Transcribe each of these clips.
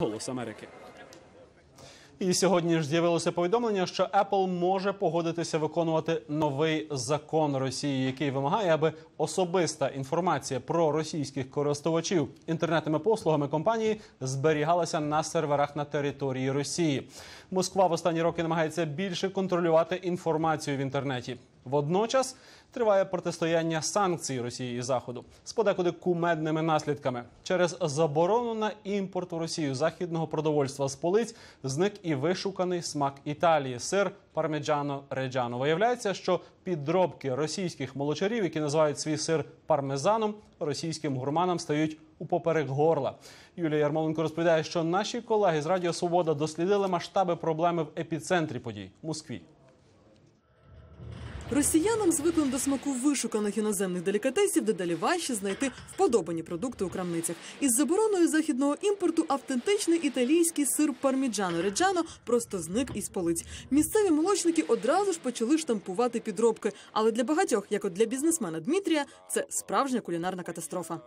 Голос Америки. І сьогодні ж з'явилося повідомлення, що Apple може погодитися виконувати новий закон Росії, який вимагає, аби особиста інформація про російських користувачів інтернетними послугами компанії зберігалася на серверах на території Росії. Москва в останні роки намагається більше контролювати інформацію в інтернеті. Водночас триває протистояння санкцій Росії і Заходу з подекуди кумедними наслідками. Через заборону на імпорт у Росію західного продовольства з полиць зник і вишуканий смак Італії сир пармеджано реджано. Виявляється, що підробки російських молочарів, які називають свій сир пармезаном, російським гурманам стають у поперек горла. Юлія Ярмоленко розповідає, що наші колеги з Радіо Свобода дослідили масштаби проблеми в епіцентрі подій Москві. Росіянам, звиклим до смаку вишуканих іноземних делікатесів, дедалі важче знайти вподобані продукти у крамницях. Із забороною західного імпорту автентичний італійський сир парміджано реджано просто зник із полиць. Місцеві молочники одразу ж почали штампувати підробки. Але для багатьох, як от для бізнесмена Дмитрія, це справжня кулінарна катастрофа.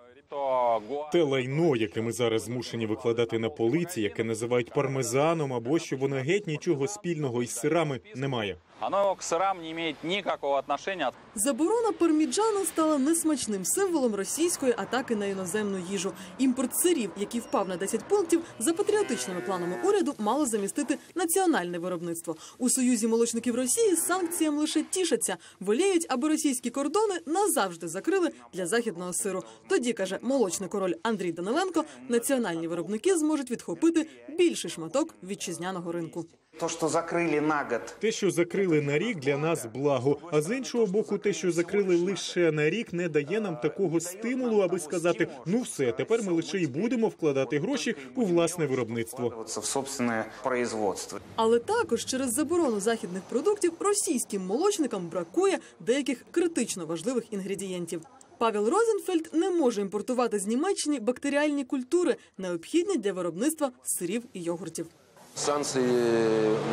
Те лайно, яке ми зараз змушені викладати на полиці, яке називають пармезаном, або що воно геть нічого спільного із сирами немає. Оно к сырам не имеет никакого отношения. Заборона парміджану стала несмачним символом російської атаки на іноземну їжу. Імпорт сирів, який впав на 10 пунктів, за патріотичними планами уряду мало замістити національне виробництво. У союзі молочників Росії з санкціям лише тішаться, воліють, аби російські кордони назавжди закрили для західного сиру. Тоді каже молочний король Андрій Даниленко, національні виробники зможуть відхопити більший шматок вітчизняного ринку. То, что закрыли на год, Те, що закрили на рік, для нас благо. А з іншого боку, те, що закрили лише на рік, не дає нам такого стимулу, аби сказати: ну все, тепер ми лише й будемо вкладати гроші у власне виробництво. вкладываться в собственное производство. Але також через заборону західних продуктів російським молочникам бракує деяких критично важливих інгредієнтів. Павел Розенфельд не може імпортувати з Німеччини бактеріальні культури, необхідні для виробництва сирів і йогуртів. Санкції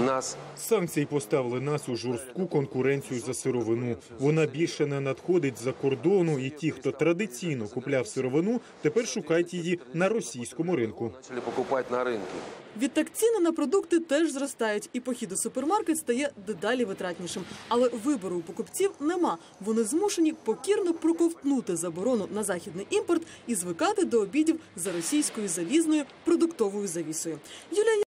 нас Санкції поставили нас у жорстку конкуренцію за сировину. Вона більше не надходить за кордону, і ті, хто традиційно купляв сировину, тепер шукають її на російському ринку. почали покупати на ринку. Відтак ціни на продукти теж зростають, і похід у супермаркет стає дедалі витратнішим. Але вибору у покупців нема. Вони змушені покірно проковтнути заборону на західний імпорт і звикати до обідів за російською залізною продуктовою завісою. Юлія